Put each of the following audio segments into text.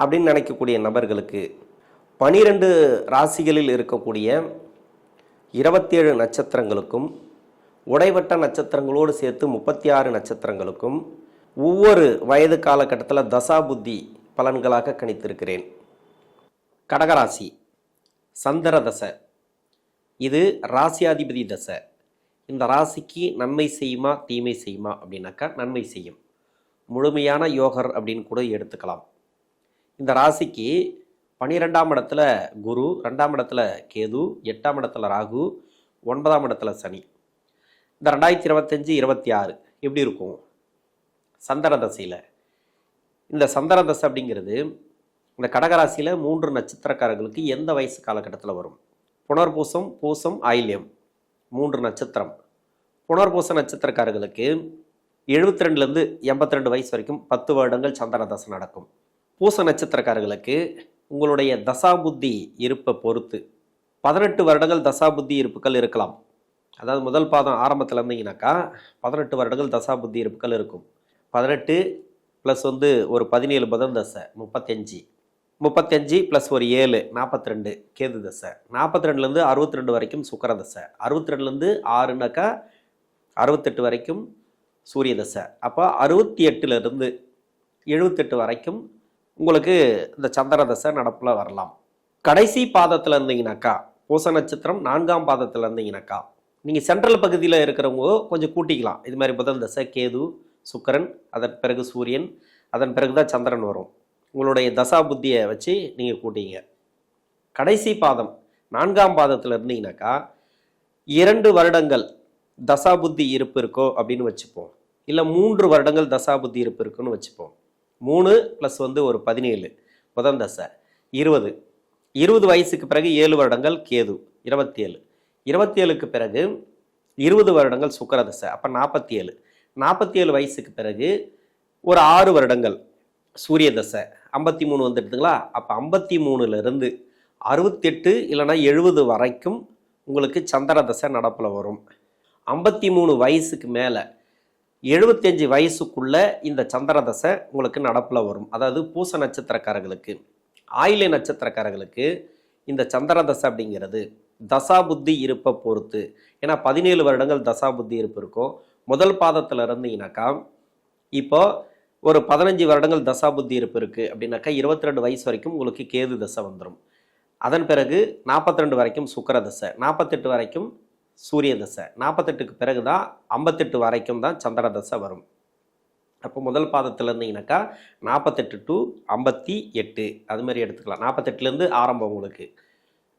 அப்படின்னு நினைக்கக்கூடிய நபர்களுக்கு பனிரெண்டு ராசிகளில் இருக்கக்கூடிய இருபத்தேழு நட்சத்திரங்களுக்கும் உடைவட்ட நட்சத்திரங்களோடு சேர்த்து முப்பத்தி ஆறு நட்சத்திரங்களுக்கும் ஒவ்வொரு வயது காலகட்டத்தில் தசா புத்தி பலன்களாக கணித்திருக்கிறேன். கடகராசி சந்திர தசை. இது ராசியாதிபதி தசை. இந்த ராசிக்கு நன்மை செய்யுமா தீமை செய்யுமா அப்படின்னாக்கா நன்மை செய்யும். முழுமையான யோகர் அப்படின்னு கூட எடுத்துக்கலாம். இந்த ராசிக்கு பனிரெண்டாம் இடத்துல குரு ரெண்டாம் இடத்துல கேது எட்டாம் இடத்துல ராகு ஒன்பதாம் இடத்துல சனி. இந்த ரெண்டாயிரத்தி இருபத்தஞ்சி இருபத்தி ஆறு எப்படி இருக்கும்? சந்திர தசையில். இந்த சந்திர தசை அப்படிங்கிறது இந்த கடகராசியில் மூன்று நட்சத்திரக்காரர்களுக்கு எந்த வயசு காலகட்டத்தில் வரும்? புனர்பூசம் பூசம் ஆயில்யம். மூன்று நட்சத்திரம். புனர்பூச நட்சத்திரக்காரர்களுக்கு எழுபத்தி ரெண்டுலேருந்து எண்பத்தி ரெண்டு வயசு வரைக்கும் பத்து வருடங்கள் சந்திர தசை நடக்கும். பூச நட்சத்திரக்காரர்களுக்கு உங்களுடைய தசாபுத்தி இருப்பை பொறுத்து பதினெட்டு வருடங்கள் தசாபுத்தி இருப்புகள் இருக்கலாம். அதாவது முதல் பாதம் ஆரம்பத்தில் இருந்தீங்கன்னாக்கா பதினெட்டு வருடங்கள் தசாபுத்தி இருப்புகள் இருக்கும். பதினெட்டு ப்ளஸ் வந்து ஒரு பதினேழு புதன் தசை முப்பத்தஞ்சு. முப்பத்தஞ்சு ப்ளஸ் ஒரு ஏழு நாற்பத்தி ரெண்டு கேது தசை. நாற்பத்தி ரெண்டுலேருந்து அறுபத்தி ரெண்டு வரைக்கும் சுக்கர தசை. அறுபத்தி ரெண்டுலேருந்து ஆறுனாக்கா அறுபத்தெட்டு வரைக்கும் சூரிய தசை. அப்போ அறுபத்தி எட்டுலேருந்து எழுபத்தெட்டு வரைக்கும் உங்களுக்கு இந்த சந்திர தசை நடப்பில் வரலாம். கடைசி பாதத்தில் இருந்தீங்கனாக்கா பூச நட்சத்திரம் நான்காம் பாதத்தில் இருந்தீங்கனாக்கா நீங்கள் சென்ட்ரல் பகுதியில் இருக்கிறவங்க கொஞ்சம் கூட்டிக்கலாம். இது மாதிரி புதன் தசை கேது சுக்கரன் அதன் பிறகு சூரியன் அதன் பிறகு தான் சந்திரன் வரும். உங்களுடைய தசா புத்தியை வச்சு நீங்கள் கூட்டிங்க. கடைசி பாதம் நான்காம் பாதத்தில் இருந்தீங்கனாக்கா இரண்டு வருடங்கள் தசா புத்தி இருப்பு இருக்கோ அப்படின்னு வச்சுப்போம். இல்லை மூன்று வருடங்கள் தசா புத்தி இருப்பு இருக்குன்னு வச்சுப்போம். மூணு ப்ளஸ் வந்து ஒரு பதினேழு. புதன் தசை. இருபது. இருபது வயசுக்கு பிறகு ஏழு வருடங்கள் கேது. இருபத்தி ஏழு இருபத்தி ஏழுக்கு பிறகு இருபது வருடங்கள் சுக்கர தசை. அப்போ நாற்பத்தி ஏழு நாற்பத்தி ஏழு வயசுக்கு பிறகு ஒரு ஆறு வருடங்கள் சூரிய தசை. ஐம்பத்தி மூணு வந்துடுதுங்களா அப்போ ஐம்பத்தி மூணுலேருந்து அறுபத்தெட்டு இல்லைன்னா எழுபது வரைக்கும் உங்களுக்கு சந்திர தசை நடப்பில் வரும். ஐம்பத்தி மூணு வயசுக்கு மேலே எழுபத்தஞ்சு வயசுக்குள்ள இந்த சந்திர தசை உங்களுக்கு நடப்பில் வரும். அதாவது பூச நட்சத்திரக்காரர்களுக்கு ஆயிலை நட்சத்திரக்காரர்களுக்கு இந்த சந்திர தசை அப்படிங்கிறது தசா புத்தி இருப்பை பொறுத்து. ஏன்னா பதினேழு வருடங்கள் தசா புத்தி இருப்பு இருக்கும். முதல் பாதத்தில் இருந்தீங்கன்னாக்கா இப்போ ஒரு பதினஞ்சு வருடங்கள் தசா புத்தி இருப்பு இருக்குது அப்படின்னாக்கா இருபத்தி ரெண்டு வயசு வரைக்கும் உங்களுக்கு கேது தசை வந்துடும் அதன் பிறகு நாற்பத்தி ரெண்டு வரைக்கும் சுக்கர தசை நாற்பத்தெட்டு வரைக்கும் சூரிய தசை நாற்பத்தெட்டுக்கு பிறகு தான் ஐம்பத்தெட்டு வரைக்கும் தான் சந்திர தசை வரும். அப்போ முதல் பாதத்தில் இருந்தீங்கன்னாக்கா நாற்பத்தெட்டு டு ஐம்பத்தி எட்டு. அது மாதிரி எடுத்துக்கலாம். நாற்பத்தெட்டுலேருந்து ஆரம்பம் உங்களுக்கு.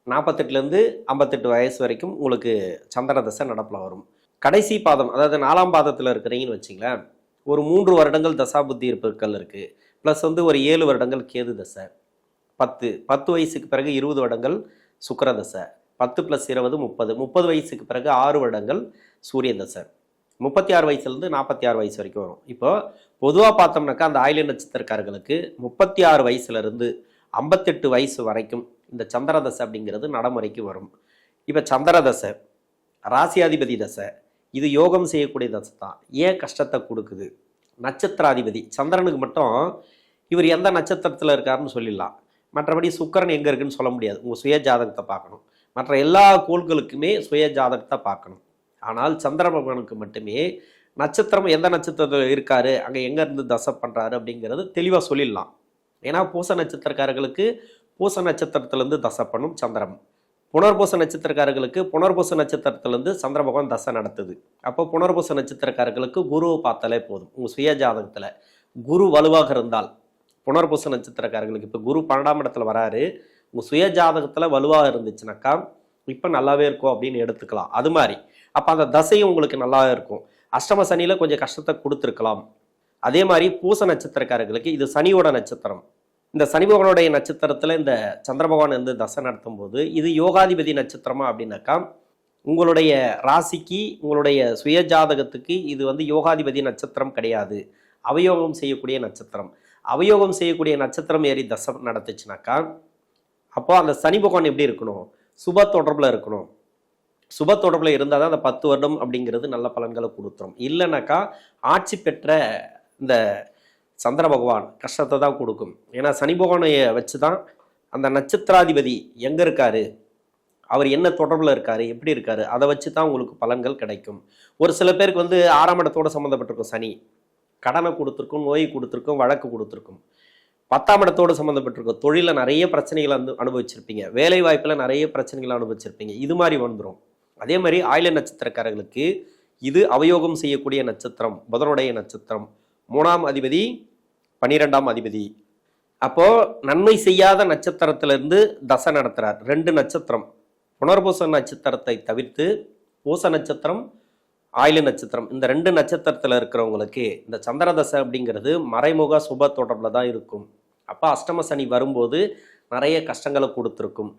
நாற்பத்தெட்டுலேருந்து ஐம்பத்தெட்டு வயசு வரைக்கும் உங்களுக்கு சந்திர தசை நடப்பில் வரும். கடைசி பாதம் அதாவது நாலாம் பாதத்தில் இருக்கிறீங்கன்னு வச்சிங்களேன் ஒரு மூன்று வருடங்கள் தசாபுத்தி இருப்புகள் இருக்குது ப்ளஸ் வந்து ஒரு ஏழு வருடங்கள் கேது தசை. பத்து பத்து வயசுக்கு பிறகு இருபது வருடங்கள் சுக்கர தசை. பத்து ப்ளஸ் இருபது முப்பது. முப்பது வயசுக்கு பிறகு ஆறு வருடங்கள் சூரிய தசை முப்பத்தி ஆறு வயசுலேருந்து நாற்பத்தி ஆறு வயசு வரைக்கும் வரும். இப்போது பொதுவாக பார்த்தோம்னாக்கா அந்த ஆயில நட்சத்திரக்காரர்களுக்கு முப்பத்தி ஆறு வயசுலேருந்து ஐம்பத்தெட்டு வயசு வரைக்கும் இந்த சந்திர தசை அப்படிங்கிறது நடைமுறைக்கு வரும். இப்போ சந்திர தசை ராசியாதிபதி தசை இது யோகம் செய்யக்கூடிய தசை தான். ஏன் கஷ்டத்தை கொடுக்குது? நட்சத்திராதிபதி சந்திரனுக்கு மட்டும் இவர் எந்த நட்சத்திரத்தில் இருக்காருன்னு சொல்லிடலாம். மற்றபடி சுக்கரன் எங்கே இருக்குன்னு சொல்ல முடியாது. உங்கள் சுய ஜாதகத்தை பார்க்கணும். மற்ற எல்லா கோள்களுக்குமே சுய ஜாதகத்தை பார்க்கணும். ஆனால் சந்திர பகவானுக்கு மட்டுமே நட்சத்திரம் எந்த நட்சத்திரத்தில் இருக்காரு அங்கே எங்கேருந்து தசை பண்ணுறாரு அப்படிங்கிறது தெளிவாக சொல்லிடலாம். ஏன்னா பூச நட்சத்திரக்காரர்களுக்கு பூச நட்சத்திரத்திலேருந்து தசை பண்ணும் சந்திரம். புனர்பூச நட்சத்திரக்காரர்களுக்கு புனர்பூச நட்சத்திரத்திலேருந்து சந்திர பகவான் தசை நடத்துது. அப்போ புனர்பூச நட்சத்திரக்காரர்களுக்கு குருவை பார்த்தாலே போதும். உங்கள் சுய ஜாதகத்தில் குரு வலுவாக இருந்தால் புனர்பூச நட்சத்திரக்காரர்களுக்கு இப்போ குரு பன்னெண்டாம் இடத்துல வராரு உங்கள் சுய ஜாதகத்தில் வலுவாக இருந்துச்சுனாக்கா இப்போ நல்லாவே இருக்கும் அப்படின்னு எடுத்துக்கலாம். அது மாதிரி. அப்போ அந்த தசையும் உங்களுக்கு நல்லாவே இருக்கும். அஷ்டம சனியில் கொஞ்சம் கஷ்டத்தை கொடுத்துருக்கலாம். அதே மாதிரி பூச நட்சத்திரக்காரர்களுக்கு இது சனியோட நட்சத்திரம். இந்த சனி பகவானுடைய நட்சத்திரத்தில் இந்த சந்திர பகவான் வந்து தசை நடத்தும் போது இது யோகாதிபதி நட்சத்திரமா அப்படின்னாக்கா உங்களுடைய ராசிக்கு உங்களுடைய சுய ஜாதகத்துக்கு இது வந்து யோகாதிபதி நட்சத்திரம் கிடையாது. அவயோகம் செய்யக்கூடிய நட்சத்திரம். அவயோகம் செய்யக்கூடிய நட்சத்திரம் ஏறி தசை நடத்துச்சுனாக்கா அப்போ அந்த சனி பகவான் எப்படி இருக்கணும்? சுப தொடர்பில் இருக்கணும். சுப தொடர்பில் இருந்தால் தான் அந்த பத்து வருடம் அப்படிங்கிறது நல்ல பலன்களை கொடுத்துரும். இல்லைனாக்கா ஆட்சி பெற்ற இந்த சந்திர பகவான் கஷ்டத்தை தான் கொடுக்கும். ஏன்னா சனி பகவானை வச்சு தான் அந்த நட்சத்திராதிபதி எங்கே இருக்காரு? அவர் என்ன தொடர்பில் இருக்காரு? எப்படி இருக்காரு? அதை வச்சு தான் உங்களுக்கு பலன்கள் கிடைக்கும். ஒரு சில பேருக்கு வந்து ஆறாம் இடத்தோடு சம்மந்தப்பட்டிருக்கும் சனி. கடனை கொடுத்துருக்கும் நோய் கொடுத்துருக்கும் வழக்கு கொடுத்துருக்கும். பத்தாம் இடத்தோடு சம்மந்தப்பட்டிருக்கும் தொழிலில் நிறைய பிரச்சனைகளை வந்து அனுபவிச்சிருப்பீங்க. வேலை வாய்ப்பில் நிறைய பிரச்சனைகளை அனுபவிச்சிருப்பீங்க. இது மாதிரி வந்துடும் அதே மாதிரி ஆயில நட்சத்திரக்காரர்களுக்கு இது அவயோகம் செய்யக்கூடிய நட்சத்திரம் புதனுடைய நட்சத்திரம். மூணாம் அதிபதி பன்னிரெண்டாம் அதிபதி. அப்போது நன்மை செய்யாத நட்சத்திரத்திலிருந்து தசை நடத்துகிறார் ரெண்டு நட்சத்திரம். புனர்பூச நட்சத்திரத்தை தவிர்த்து பூச நட்சத்திரம் ஆயில நட்சத்திரம். இந்த ரெண்டு நட்சத்திரத்தில் இருக்கிறவங்களுக்கு இந்த சந்திர தசை அப்படிங்கிறது மறைமுக சுப தொடர்பில் தான் இருக்கும். அப்போ அஷ்டம சனி வரும்போது நிறைய கஷ்டங்களை கொடுத்துருக்கும்.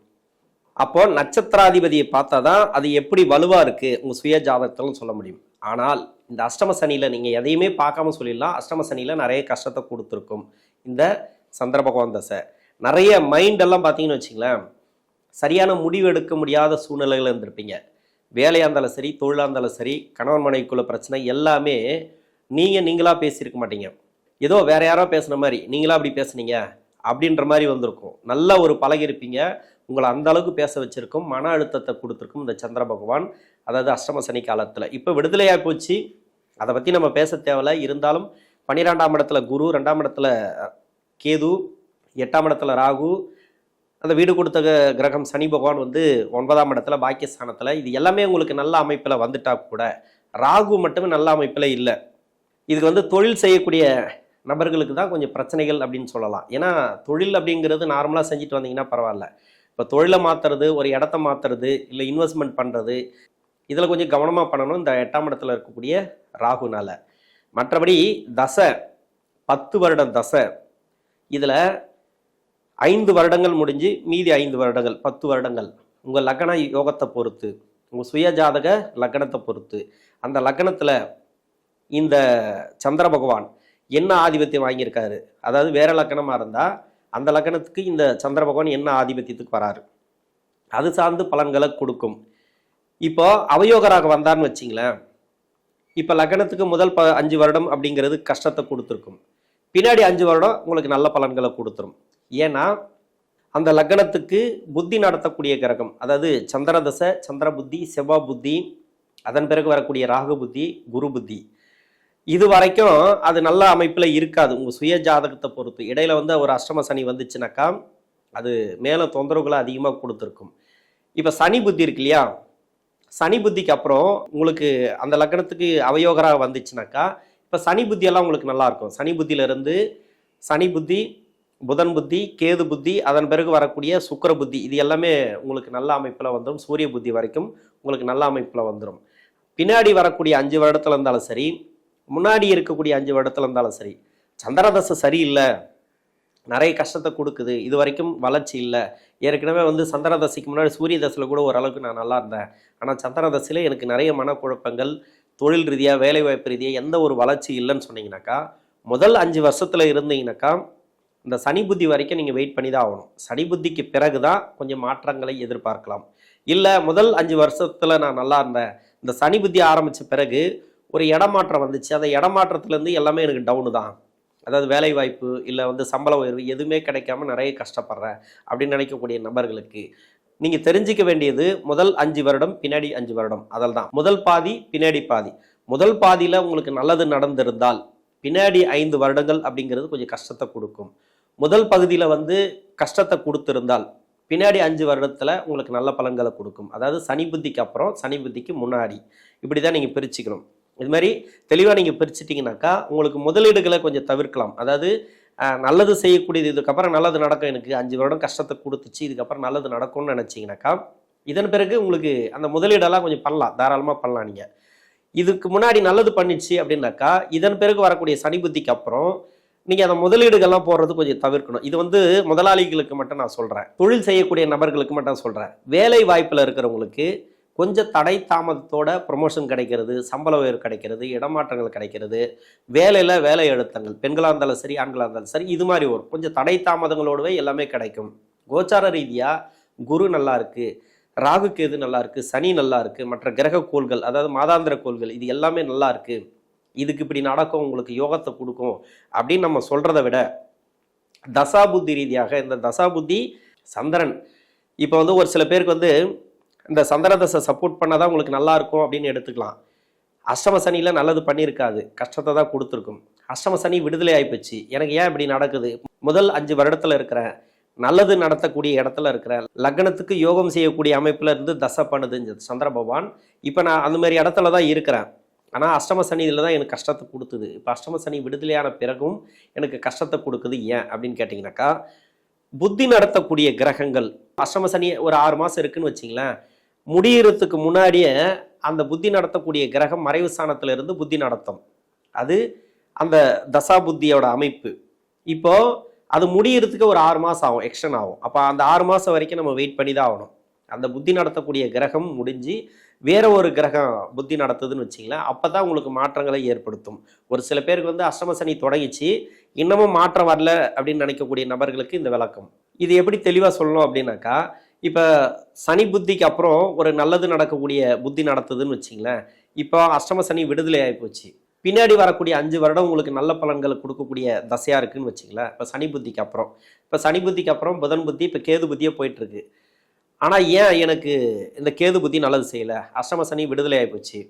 அப்போ நட்சத்திராதிபதியை பார்த்தா தான் அது எப்படி வலுவாக இருக்குது உங்கள் சுய ஜாதகத்திலும் சொல்ல முடியும். ஆனால் இந்த அஷ்டம சனியில் நீங்கள் எதையுமே பார்க்காம சொல்லிடலாம். அஷ்டம சனியில் நிறைய கஷ்டத்தை கொடுத்துருக்கும் இந்த சந்திர பகவான் தசை. நிறைய மைண்டெல்லாம் பார்த்தீங்கன்னு வச்சுங்களேன் சரியான முடிவு எடுக்க முடியாத சூழ்நிலைகள் இருந்திருப்பீங்க. வேலையாக இருந்தாலும் சரி தொழிலாக இருந்தாலும் சரி கணவன் மனைவிக்குள்ள பிரச்சனை எல்லாமே நீங்கள் நீங்களாக பேசியிருக்க மாட்டீங்க. ஏதோ வேற யாரோ பேசுன மாதிரி நீங்களா அப்படி பேசுனீங்க? அப்படின்ற மாதிரி வந்திருக்கும். நல்ல ஒரு பழகிருப்பீங்க. உங்களை அந்த அளவுக்கு பேச வச்சிருக்கும். மன அழுத்தத்தை கொடுத்துருக்கும் இந்த சந்திர பகவான். அதாவது அஷ்டம சனி காலத்தில் இப்போ விடுதலையாக போச்சு. அதை பற்றி நம்ம பேச தேவையில்ல. இருந்தாலும் பன்னிரெண்டாம் இடத்துல குரு ரெண்டாம் இடத்துல கேது எட்டாம் இடத்துல ராகு அந்த வீடு கொடுத்த கிரகம் சனி பகவான் வந்து ஒன்பதாம் இடத்துல பாக்கியஸ்தானத்தில். இது எல்லாமே உங்களுக்கு நல்ல அமைப்பில் வந்துட்டா கூட ராகு மட்டுமே நல்ல அமைப்பில் இல்லை. இதுக்கு வந்து தொழில் செய்யக்கூடிய நபர்களுக்கு தான் கொஞ்சம் பிரச்சனைகள் அப்படின்னு சொல்லலாம். ஏன்னா தொழில் அப்படிங்கிறது நார்மலாக செஞ்சுட்டு வந்தீங்கன்னா பரவாயில்ல. இப்போ தொழிலை மாற்றுறது ஒரு இடத்த மாற்றுறது இல்லை இன்வெஸ்ட்மெண்ட் பண்ணுறது இதில் கொஞ்சம் கவனமாக பண்ணணும். இந்த எட்டாம் இடத்துல இருக்கக்கூடிய ராகுனால. மற்றபடி தசை பத்து வருடம் தசை இதில் ஐந்து வருடங்கள் முடிஞ்சு மீதி ஐந்து வருடங்கள் பத்து வருடங்கள். உங்கள் லக்கண யோகத்தை பொறுத்து உங்கள் சுய ஜாதக லக்னத்தை பொறுத்து அந்த லக்னத்தில் இந்த சந்திர பகவான் என்ன ஆதிபத்தியம் வாங்கியிருக்காரு? அதாவது வேற லக்கணமாக இருந்தால் அந்த லக்கணத்துக்கு இந்த சந்திர பகவான் என்ன ஆதிபத்தியத்துக்கு வராரு? அது சார்ந்து பலன்களை கொடுக்கும். இப்போ அவயோகராக வந்தார்னு வச்சிங்களேன். இப்போ லக்கணத்துக்கு முதல் ப அஞ்சு வருடம் அப்படிங்கிறது கஷ்டத்தை கொடுத்துருக்கும். பின்னாடி அஞ்சு வருடம் உங்களுக்கு நல்ல பலன்களை கொடுத்துரும். ஏன்னா அந்த லக்னத்துக்கு புத்தி நடத்தக்கூடிய கிரகம் அதாவது சந்திர தசை சந்திர புத்தி செவ்வா புத்தி அதன் பிறகு வரக்கூடிய ராகு புத்தி குரு புத்தி இது வரைக்கும் அது நல்ல அமைப்பில் இருக்காது. உங்கள் சுய ஜாதகத்தை பொறுத்து. இடையில வந்து ஒரு அஷ்டம சனி வந்துச்சுனாக்கா அது மேலே தொந்தரவுகளை அதிகமாக கொடுத்துருக்கும். இப்போ சனி புத்தி இருக்கு இல்லையா? சனி புத்திக்கு அப்புறம் உங்களுக்கு அந்த லக்னத்துக்கு அவயோகராக வந்துச்சுனாக்கா இப்போ சனி புத்தியெல்லாம் உங்களுக்கு நல்லாயிருக்கும் சனி புத்தியிலேருந்து சனி புத்தி புதன் புத்தி கேது புத்தி அதன் பிறகு வரக்கூடிய சுக்கிர புத்தி இது எல்லாமே உங்களுக்கு நல்ல அமைப்பில் வந்துடும் சூரிய புத்தி வரைக்கும் உங்களுக்கு நல்ல அமைப்பில் வந்துடும் பின்னாடி வரக்கூடிய அஞ்சு வருடத்துல இருந்தாலும் சரி முன்னாடி இருக்கக்கூடிய அஞ்சு வருடத்துல இருந்தாலும் சரி சந்திரதசை சரியில்லை நிறைய கஷ்டத்தை கொடுக்குது இது வரைக்கும் வளர்ச்சி இல்லை. ஏற்கனவே வந்து சந்திரதசைக்கு முன்னாடி சூரிய தசையில் கூட ஓரளவுக்கு நான் நல்லா இருந்தேன். ஆனால் சந்திரதசையில் எனக்கு நிறைய மனக்குழப்பங்கள் தொழில் ரீதியாக வேலைவாய்ப்பு ரீதியாக எந்த ஒரு வளர்ச்சி இல்லைன்னு சொன்னீங்கன்னாக்கா முதல் அஞ்சு வருஷத்தில் இருந்தீங்கன்னாக்கா இந்த சனி புத்தி வரைக்கும் நீங்கள் வெயிட் பண்ணி தான் ஆகணும். சனி புத்திக்கு பிறகு தான் கொஞ்சம் மாற்றங்களை எதிர்பார்க்கலாம். இல்லை முதல் அஞ்சு வருஷத்தில் நான் நல்லா இருந்தேன். இந்த சனி புத்தி ஆரம்பித்த பிறகு ஒரு இடமாற்றம் வந்துச்சு. அந்த இடமாற்றத்துலேருந்து எல்லாமே எனக்கு டவுனு தான். அதாவது வேலை வாய்ப்பு இல்லை வந்து சம்பள உயர்வு எதுவுமே கிடைக்காம நிறைய கஷ்டப்படுறேன் அப்படின்னு நினைக்கக்கூடிய நபர்களுக்கு நீங்கள் தெரிஞ்சிக்க வேண்டியது முதல் அஞ்சு வருடம் பின்னாடி அஞ்சு வருடம். அதில் தான். முதல் பாதி பின்னாடி பாதி. முதல் பாதியில் உங்களுக்கு நல்லது நடந்திருந்தால் பின்னாடி ஐந்து வருடங்கள் அப்படிங்கிறது கொஞ்சம் கஷ்டத்தை கொடுக்கும். முதல் பகுதியில் வந்து கஷ்டத்தை கொடுத்திருந்தால் பின்னாடி அஞ்சு வருடத்தில் உங்களுக்கு நல்ல பலன்களை கொடுக்கும். அதாவது சனி புத்திக்கு அப்புறம் சனி புத்திக்கு முன்னாடி. இப்படி தான் நீங்கள் பிரிச்சுக்கணும். இது மாதிரி தெளிவாக நீங்கள் பிரிச்சிட்டிங்கனாக்கா உங்களுக்கு முதலீடுகளை கொஞ்சம் தவிர்க்கலாம். அதாவது நல்லது செய்யக்கூடியது இதுக்கப்புறம் நல்லது நடக்கும். எனக்கு அஞ்சு வருடம் கஷ்டத்தை கொடுத்துச்சு இதுக்கப்புறம் நல்லது நடக்கும்னு நினச்சிங்கனாக்கா இதன் பிறகு உங்களுக்கு அந்த முதலீடெல்லாம் கொஞ்சம் பண்ணலாம். தாராளமாக பண்ணலாம் நீங்கள் இதுக்கு முன்னாடி நல்லது பண்ணிச்சு அப்படின்னாக்கா இதன் பிறகு வரக்கூடிய சனி புத்திக்கு அப்புறம் நீங்கள் அந்த முதலீடுகள்லாம் போடுறது கொஞ்சம் தவிர்க்கணும். இது வந்து முதலாளிகளுக்கு மட்டும் நான் சொல்கிறேன் தொழில் செய்யக்கூடிய நபர்களுக்கு மட்டும் சொல்கிறேன் வேலை வாய்ப்பில் இருக்கிறவங்களுக்கு கொஞ்சம் தடை தாமதத்தோட ப்ரொமோஷன் கிடைக்கிறது சம்பள உயர்வு கிடைக்கிறது இடமாற்றங்கள் கிடைக்கிறது வேலையில் வேலை அழுத்தங்கள் பெண்களாக இருந்தாலும் சரி ஆண்களாக இருந்தாலும் சரி இது மாதிரி வரும். கொஞ்சம் தடை தாமதங்களோடவே எல்லாமே கிடைக்கும். கோச்சார ரீதியாக குரு நல்லா இருக்குது ராகு கேது நல்லா இருக்குது சனி நல்லா இருக்குது மற்ற கிரக கோள்கள் அதாவது மாதாந்திர கோள்கள் இது எல்லாமே நல்லா இருக்குது இதுக்கு இப்படி நடக்கும் உங்களுக்கு யோகத்தை கொடுக்கும் அப்படின்னு நம்ம சொல்கிறத விட தசா புத்தி ரீதியாக இந்த தசாபுத்தி சந்திரன். இப்போ வந்து ஒரு சில பேருக்கு வந்து இந்த சந்திரதசை சப்போர்ட் பண்ணாதான் உங்களுக்கு நல்லா இருக்கும் அப்படின்னு எடுத்துக்கலாம். அஷ்டம சனியில் நல்லது பண்ணியிருக்காது. கஷ்டத்தை தான் கொடுத்துருக்கும். அஷ்டம சனி விடுதலை ஆயிப்போச்சு எனக்கு ஏன் இப்படி நடக்குது? முதல் அஞ்சு வருடத்தில் இருக்கிறேன் நல்லது நடத்தக்கூடிய இடத்துல இருக்கிற லக்னத்துக்கு யோகம் செய்யக்கூடிய அமைப்பில் இருந்து தசை பண்ணுது சந்திர பகவான். இப்போ நான் அந்த மாதிரி இடத்துல தான் இருக்கிறேன். ஆனால் அஷ்டம சனி இதில் தான் எனக்கு கஷ்டத்தை கொடுத்துது. இப்போ அஷ்டம சனி விடுதலையான பிறகும் எனக்கு கஷ்டத்தை கொடுக்குது ஏன் அப்படின்னு கேட்டிங்கனாக்கா புத்தி நடத்தக்கூடிய கிரகங்கள் அஷ்டம சனி ஒரு ஆறு மாதம் இருக்குன்னு வச்சிங்களேன். முடியறதுக்கு முன்னாடியே அந்த புத்தி நடத்தக்கூடிய கிரகம் மறைவு ஸ்தானத்திலிருந்து புத்தி நடத்தும். அது அந்த தசா புத்தியோட அமைப்பு. இப்போ அது முடியறதுக்கு ஒரு ஆறு மாதம் ஆகும் எக்ஸ்டன் ஆகும். அப்போ அந்த ஆறு மாதம் வரைக்கும் நம்ம வெயிட் பண்ணி தான் ஆகணும். அந்த புத்தி நடத்தக்கூடிய கிரகம் முடிஞ்சு வேற ஒரு கிரகம் புத்தி நடத்துதுன்னு வச்சிங்களேன் அப்போ தான் உங்களுக்கு மாற்றங்களை ஏற்படுத்தும். ஒரு சில பேருக்கு வந்து அஷ்டமசனி தொடங்கிச்சு இன்னமும் மாற்றம் வரல அப்படின்னு நினைக்கக்கூடிய நபர்களுக்கு இந்த விளக்கம். இது எப்படி தெளிவாக சொல்லணும் அப்படின்னாக்கா இப்போ சனி புத்திக்கு அப்புறம் ஒரு நல்லது நடக்கக்கூடிய புத்தி நடத்துதுன்னு வச்சிங்களேன். இப்போ அஷ்டம சனி விடுதலை ஆகிப்போச்சு பின்னாடி வரக்கூடிய அஞ்சு வருடம் உங்களுக்கு நல்ல பலன்களை கொடுக்கக்கூடிய தசையாக இருக்குதுன்னு வச்சிங்களேன். இப்போ சனி புத்திக்கு அப்புறம். இப்போ சனி புத்திக்கு அப்புறம் புதன் புத்தி இப்போ கேது புத்தியே போயிட்டுருக்கு. ஆனால் ஏன் எனக்கு இந்த கேது புத்தி நல்லது செய்யலை? அஷ்டம சனி விடுதலை ஆகிப்போச்சு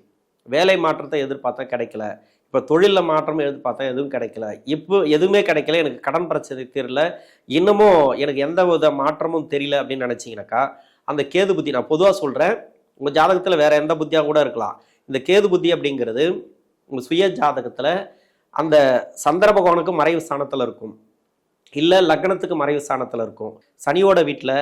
வேலை மாற்றத்தை எதிர்பார்த்தா கிடைக்கல. இப்போ தொழிலில் மாற்றம் பார்த்தா எதுவும் கிடைக்கல. இப்போ எதுவுமே கிடைக்கல. எனக்கு கடன் பிரச்சனை தெரியல. இன்னமும் எனக்கு எந்த வித மாற்றமும் தெரியல அப்படின்னு நினச்சிங்கனாக்கா அந்த கேது புத்தி நான் பொதுவாக சொல்கிறேன் உங்கள் ஜாதகத்தில் வேற எந்த புத்தியாக கூட இருக்கலாம். இந்த கேது புத்தி அப்படிங்கிறது உங்கள் சுய ஜாதகத்தில் அந்த சந்திர பகவானுக்கு மறைவு ஸ்தானத்தில் இருக்கும். இல்லை லக்னத்துக்கு மறைவு ஸ்தானத்தில் இருக்கும். சனியோட வீட்டில்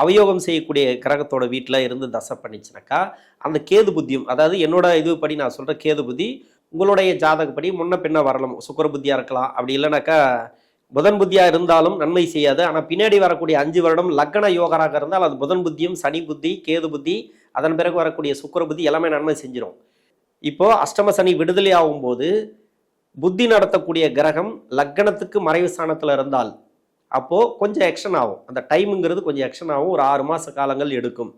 அவயோகம் செய்யக்கூடிய கிரகத்தோட வீட்டில் இருந்து தசை பண்ணிச்சுனாக்கா அந்த கேது புத்தியும் அதாவது என்னோட இது படி நான் சொல்கிற கேது புத்தி உங்களுடைய ஜாதகப்படி முன்ன பின்ன வரலாம் சுக்கர புத்தியாக இருக்கலாம். அப்படி இல்லைனாக்கா புதன் புத்தியாக இருந்தாலும் நன்மை செய்யாது. ஆனால் பின்னாடி வரக்கூடிய அஞ்சு வருடம் லக்ன யோகராக இருந்தால் அது புதன் புத்தியும் சனி புத்தி கேது புத்தி அதன் பிறகு வரக்கூடிய சுக்கிர புத்தி எல்லாமே நன்மை செஞ்சிடும் இப்போ அஷ்டம சனி விடுதலை ஆகும்போது புத்தி நடத்தக்கூடிய கிரகம் லக்னத்துக்கு மறைவு ஸ்தானத்தில் இருந்தால் அப்போது கொஞ்சம் எக்ஷன் ஆகும். அந்த டைமுங்கிறது கொஞ்சம் எக்ஷன் ஆகும். ஒரு ஆறு மாத காலங்கள் எடுக்கும்.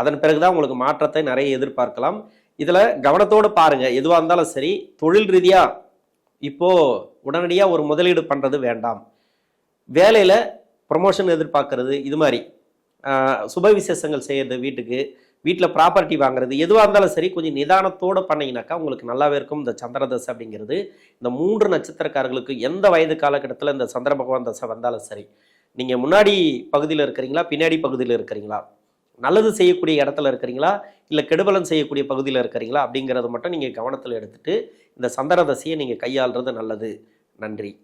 அதன் பிறகுதான் உங்களுக்கு மாற்றத்தை நிறைய எதிர்பார்க்கலாம். இதில் கவனத்தோடு பாருங்கள் எதுவாக இருந்தாலும் சரி தொழில் ரீதியாக இப்போ உடனடியாக ஒரு முதலீடு பண்ணுறது வேண்டாம். வேலையில் ப்ரொமோஷன் எதிர்பார்க்கறது இது மாதிரி. சுப விசேஷங்கள் செய்கிறது வீட்டுக்கு வீட்டில் ப்ராப்பர்ட்டி வாங்குறது எதுவாக இருந்தாலும் சரி கொஞ்சம் நிதானத்தோடு பண்ணிங்கனாக்கா உங்களுக்கு நல்லாவே இருக்கும். இந்த சந்திர தசை அப்படிங்கிறது இந்த மூன்று நட்சத்திரக்காரர்களுக்கு எந்த வயது காலகட்டத்தில் இந்த சந்திர பகவான் தசை வந்தாலும் சரி. நீங்கள் முன்னாடி பகுதியில் இருக்கிறீங்களா பின்னாடி பகுதியில் இருக்கிறீங்களா? நல்லது செய்யக்கூடிய இடத்துல இருக்கிறீங்களா? இல்லை கெடுபலன் செய்யக்கூடிய பகுதியில் இருக்கிறீங்களா? அப்படிங்கிறத மட்டும் நீங்கள் கவனத்தில் எடுத்துட்டு இந்த சந்திர தசையை நீங்கள் கையாளுறது நல்லது. நன்றி.